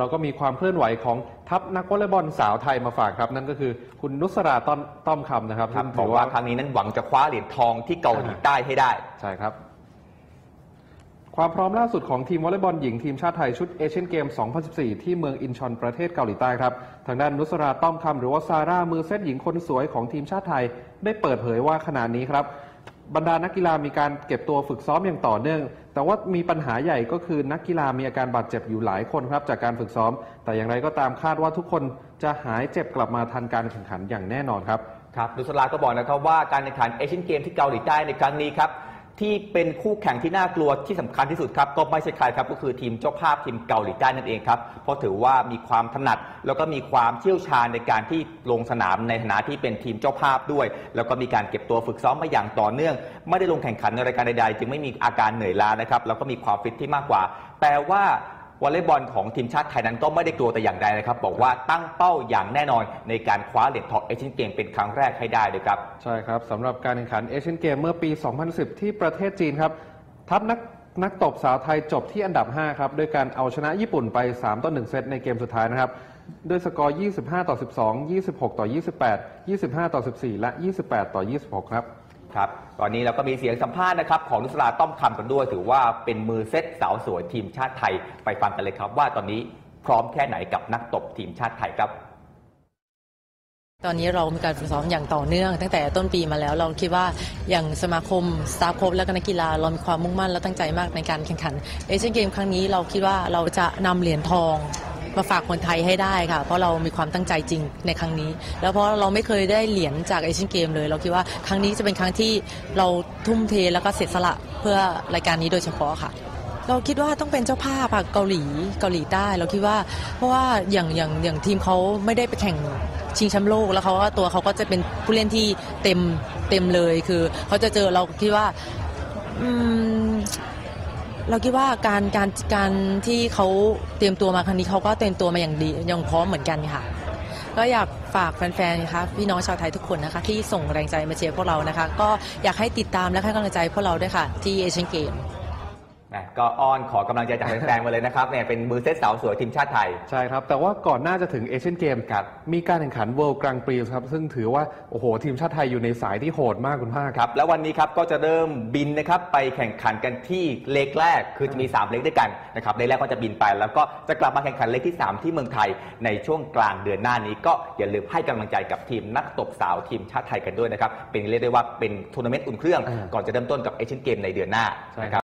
เราก็มีความเคลื่อนไหวของทัพนักวอลเลย์บอลสาวไทยมาฝากครับ นั่นก็คือคุณนุสราต้อมต้อมคำนะครับครับซึ่งบถือกอว่าว่าครั้งนี้นั้นหวังจะคว้าเหรียญทองที่เกาหลีใต้ให้ได้ ใช่ครับ ความพร้อมล่าสุดของทีมวอลเลย์บอลหญิงทีมชาติไทยชุดเอเชียนเกม 2014 ที่เมืองอินชอนประเทศเกาหลีใต้ครับ ทางด้านนุสราต้อมคำหรือว่าซาร่ามือเซตหญิงคนสวยของทีมชาติไทย ได้เปิดเผยว่าขณะนี้ครับบรรดานักกีฬามีการเก็บตัวฝึกซ้อมอย่างต่อเนื่อง แต่ว่ามีปัญหาใหญ่ก็คือนักกีฬามีอาการบาดเจ็บอยู่หลายคนครับ จากการฝึกซ้อม แต่อย่างไรก็ตามคาดว่าทุกคนจะหายเจ็บกลับมาทันการแข่งขันอย่างแน่นอนครับ ครับดุสลาก็บอกนะครับว่าการแข่งขันเอเชียนเกมที่เกาหลีใต้ในครั้งนี้ครับ ที่เป็นคู่แข่งที่น่ากลัวที่สำคัญที่สุดครับ ก็ไม่ใช่ใครครับก็คือทีมเจ้าภาพทีมเกาหลีใต้นั่นเองครับ เพราะถือว่ามีความถนัด แล้วก็มีความเชี่ยวชาญในการที่ลงสนามในฐานะที่เป็นทีมเจ้าภาพด้วย แล้วก็มีการเก็บตัวฝึกซ้อมมาอย่างต่อเนื่อง ไม่ได้ลงแข่งขันในรายการใดๆ จึงไม่มีอาการเหนื่อยล้านะครับแล้วก็มีความฟิตที่มากกว่า แต่ว่า วอลเลย์บอลของทีมชาติไทยนั้นก็ไม่ได้กลัวแต่อย่างใดนะครับ บอกว่าตั้งเป้าอย่างแน่นอนในการคว้าเหรียญทองเอเชียนเกมเป็นครั้งแรกให้ได้ด้วยครับ ใช่ครับสำหรับการแข่งขันเอเชียนเกมเมื่อปี 2010 ที่ประเทศจีนครับ ทัพนักนักตบสาวไทยจบที่อันดับ 5 ครับด้วยการเอาชนะญี่ปุ่นไป 3 ต่อ 1 เซตในเกมสุดท้ายนะครับด้วยสกอร์ 25 ต่อ 12 26 ต่อ 28 25 ต่อ 14 และ 28 ต่อ 26 ครับ ครับ ตอนนี้เราก็มีเสียงสัมภาษณ์นะครับของนุสราต้อมคำกันด้วย ถือว่าเป็นมือเซตสาวสวยทีมชาติไทย ไปฟังกันเลยครับว่าตอนนี้พร้อมแค่ไหนกับนักตบทีมชาติไทยครับตอนนี้เรามีการฝึกซ้อมอย่างต่อเนื่อง ตั้งแต่ต้นปีมาแล้วเราคิดว่าอย่างสมาคมสตาฟโค้ชและก็นักกีฬาเรามีความมุ่งมั่นและตั้งใจมากในการแข่งขันเอเชียนเกมครั้งนี้เราคิดว่าเราจะนำเหรียญทอง มาฝากคนไทยให้ได้ค่ะ เพราะเรามีความตั้งใจจริงในครั้งนี้ แล้วเพราะเราไม่เคยได้เหรียญจากเอเชียนเกมเลย เราคิดว่าครั้งนี้จะเป็นครั้งที่เราทุ่มเทแล้วก็เสียสละเพื่อรายการนี้โดยเฉพาะค่ะเราคิดว่าต้องเป็นเจ้าภาพอะเกาหลีเกาหลีใต้เราคิดว่า เพราะว่าอย่างอย่างอย่างทีมเขาไม่ได้ไปแข่งชิงแชมป์โลกแล้วเขาว่าตัวเขาก็จะเป็นผู้เล่นที่เต็มเต็มเลยคือเขาจะเจอเราคิดว่า เราคิดว่าการการการที่เขาเตรียมตัวมาครั้งนี้เขาก็เตรียมตัวมาอย่างดีอย่างพร้อมเหมือนกันค่ะ ก็อยากฝากแฟนๆนะคะพี่น้องชาวไทยทุกคนนะคะที่ส่งแรงใจมาเชียร์พวกเรานะคะ ก็อยากให้ติดตามและให้กำลังใจพวกเราด้วยค่ะ ที่เอเชียนเกม นะก็อ้อนขอกำลังใจจากแฟนๆมาเลยนะครับเนี่ยเป็นมือเซตสาวสวยทีมชาติไทย ใช่ครับ แต่ว่าก่อนหน้าจะถึงเอเชียนเกมครับมีการแข่งขัน World Grand Prix ครับ ซึ่งถือว่า โอ้โห ทีมชาติไทยอยู่ในสายที่โหดมากคุณภาคครับ แล้ววันนี้ครับก็จะเริ่มบินนะครับไปแข่งขันกันที่เลกแรก คือจะมี 3 เลกด้วยกันนะครับเลกแรกก็จะบินไป แล้วก็จะกลับมาแข่งขันเลกที่ 3 ที่เมืองไทย ในช่วงกลางเดือนหน้านี้ ก็อย่าลืมให้กำลังใจกับทีมนักตบสาวทีมชาติไทยกันด้วยนะครับเป็นเรียกได้ว่าเป็นทัวร์นาเมนต์อุ่นเครื่องอ่าก่อนจะเริ่มต้นกับเอเชียนเกมในเดือนหน้าใช่นะครับ